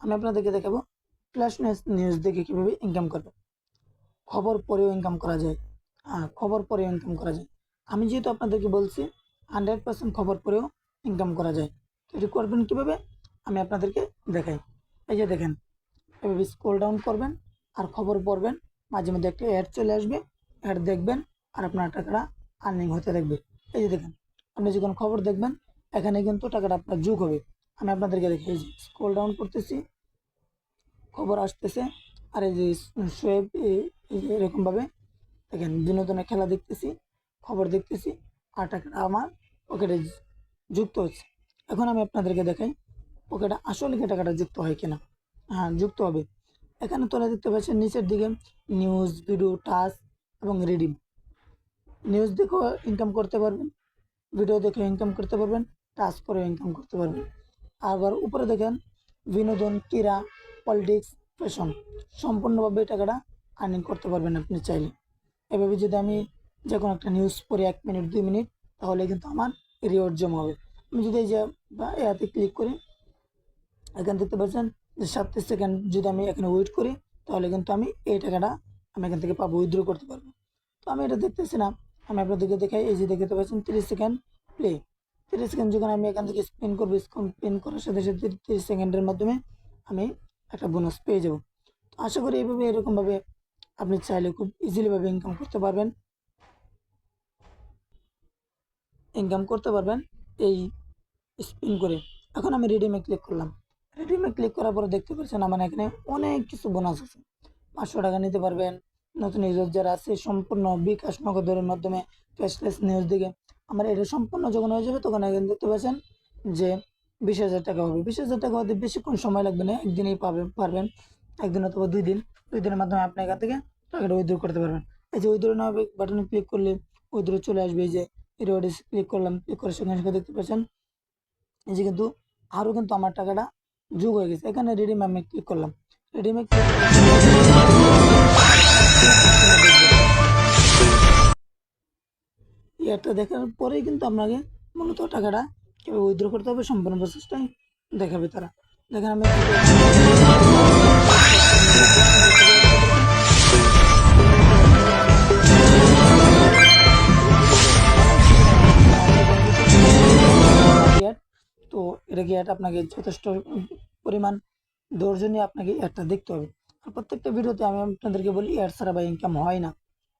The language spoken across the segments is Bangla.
আমি আপনাদেরকে দেখাবো ফ্ল্যাশ নিউজ নিউজ দেখে কীভাবে ইনকাম করবে। খবর পরেও ইনকাম করা যায়। হ্যাঁ খবর পরেও ইনকাম করা যায়। আমি যেহেতু আপনাদেরকে বলছি হান্ড্রেড পার্সেন্ট খবর পরেও ইনকাম করা যায়। তো এটি করবেন কীভাবে? আমি আপনাদেরকে দেখাই। এই যে দেখেন, এভাবে স্ক্রল ডাউন করবেন আর খবর পড়বেন। মাঝে মধ্যে একটা অ্যাড চলে আসবে। অ্যাড দেখবেন আর আপনার টাকাটা আর্নিং হতে থাকবে। এই যে দেখেন, আপনি যখন খবর দেখবেন, এখানে কিন্তু টাকাটা আপনার যোগ হবে। আমি আপনাদেরকে দেখি, এই যে ডাউন করতেছি, খবর আসতেছে, আর এই যে শোয়েব এরকমভাবে, দেখেন, বিনোদনের খেলা দেখতেছি, খবর দেখতেছি আর টাকাটা আমার পকেটে যুক্ত হচ্ছে। এখন আমি আপনাদেরকে দেখাই পকেটে আসলে কি টাকাটা যুক্ত হয় কিনা। হ্যাঁ যুক্ত হবে। এখানে তোলা দেখতে পাচ্ছেন, নিচের দিকে নিউজ ভিডিও টাচ এবং রিডিম নিউজ দেখেও ইনকাম করতে পারবেন ভিডিও দেখেও ইনকাম করতে পারবেন টাচ করেও ইনকাম করতে পারবেন। আবার উপরে দেখেন, বিনোদন, ক্রীড়া পলিটিক্স ফ্যাশন সম্পূর্ণভাবে টাকাটা আর্নিং করতে পারবেন আপনি চাইলে। এভাবে যদি আমি যে কোনো একটা নিউজ পড়ি এক মিনিট দুই মিনিট তাহলে কিন্তু আমার রিওয়ার্ড জমা হবে। আমি যদি এই যে এতে ক্লিক করি, এখানে দেখতে পাচ্ছেন যে সাতত্রিশ সেকেন্ড যদি আমি এখানে ওয়েট করি, তাহলে কিন্তু আমি এই টাকাটা আমি এখান থেকে পাবো উইথড্র করতে পারব। তো আমি এটা দেখতেছি না। আমি আপনাদেরকে দেখাই, এই যে দেখতে পাচ্ছেন, তিরিশ সেকেন্ড প্লে তিরিশ সেকেন্ড যখন আমি এখান থেকে স্পিন করব স্পিন করার সাথে সাথে তিরিশ সেকেন্ডের মাধ্যমে আমি একটা বোনাস পেয়ে যাব। তো আশা করি এইভাবে এরকমভাবে আপনি চাইলে খুব ইজিলিভাবে ইনকাম করতে পারবেন। ইনকাম করতে পারবেন এই স্পিন করে। এখন আমি রিডিমে ক্লিক করলাম। রিডিমে ক্লিক করার পরে দেখতে পাচ্ছেন আমার এখানে অনেক কিছু বোনাস আছে। পাঁচশো টাকা নিতে পারবেন, নতুন ইউজার যারা আছে, সম্পূর্ণ বিকাশ নগদের মাধ্যমে ক্যাশলেস নিউজ দিকে আমার এটা সম্পূর্ণ যখন হয়ে যাবে, তখন এখানে দেখতে পাচ্ছেন যে বিশ হাজার টাকা হবে। বিশ হাজার টাকা হতে বেশিক্ষণ সময় লাগবে না, একদিনেই পাবেন পারবেন। একদিন অথবা দুই দিন। দুই দিনের মাধ্যমে আপনি এখান থেকে টাকাটা উইথড্র করতে পারবেন। এই যে উইথড্র না বাটনে ক্লিক করলে উইথড্র চলে আসবে। এই যে রিওয়ার্ডে ক্লিক করলাম ক্লিক করার সঙ্গে সঙ্গে দেখতে পাচ্ছেন এই যে কিন্তু আরও কিন্তু আমার টাকাটা যোগ হয়ে গেছে। এখানে রিডিম আমি ক্লিক করলাম। রেডিমে ক্লিক এটা দেখার পরেই কিন্তু আপনাকে মূলত টাকাটা কীভাবে উইথড্র করতে হবে সম্পূর্ণ প্রসেসটাই দেখাবে তারা। দেখেন আমি তো এটা কি আপনাকে যথেষ্ট পরিমাণ ধৈর্য নিয়ে আপনাকে অ্যাডটা দেখতে হবে। আর প্রত্যেকটা ভিডিওতে আমি আপনাদেরকে বলি অ্যাড ছাড়া বা ইনকাম হয় না।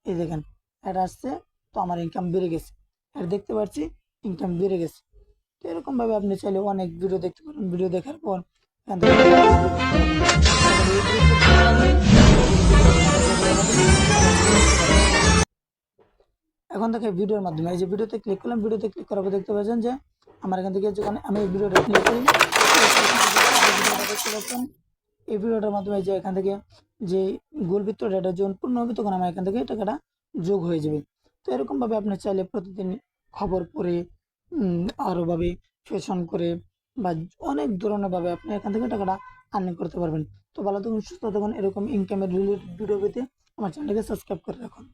এই দেখেন অ্যাড আসছে। তো আমার ইনকাম বেড়ে গেছে। আর দেখতে পাচ্ছি ইনকাম বেড়ে গেছে। তো এরকমভাবে আপনি চাইলে অনেক ভিডিও দেখতে পারেন। ভিডিও দেখার পর এখান থেকে ভিডিওর মাধ্যমে। এই যে ভিডিওতে ক্লিক করলাম ভিডিওতে ক্লিক করার পর দেখতে পাচ্ছেন যে আমার এখান থেকে যখন আমি এই ভিডিওটা ক্লিক করি, এই ভিডিওটার মাধ্যমে যে এখান থেকে যে গোলবৃত্ত ডেটা যখন পূর্ণ হবে, তখন আমার এখান থেকে টাকাটা যোগ হয়ে যাবে। তো এরকমভাবে আপনি চাইলে প্রতিদিন খবর পড়ে আরোভাবে ফেশন করে বা অনেক ধরনেরভাবে আপনি এখান থেকে টাকাটা আর্নিং করতে পারবেন। তো ভালো থাকুন, সুস্থ থাকুন, এরকম ইনকামের রিলেটেড ভিডিও পেতে আমার চ্যানেলকে সাবস্ক্রাইব করে রাখুন।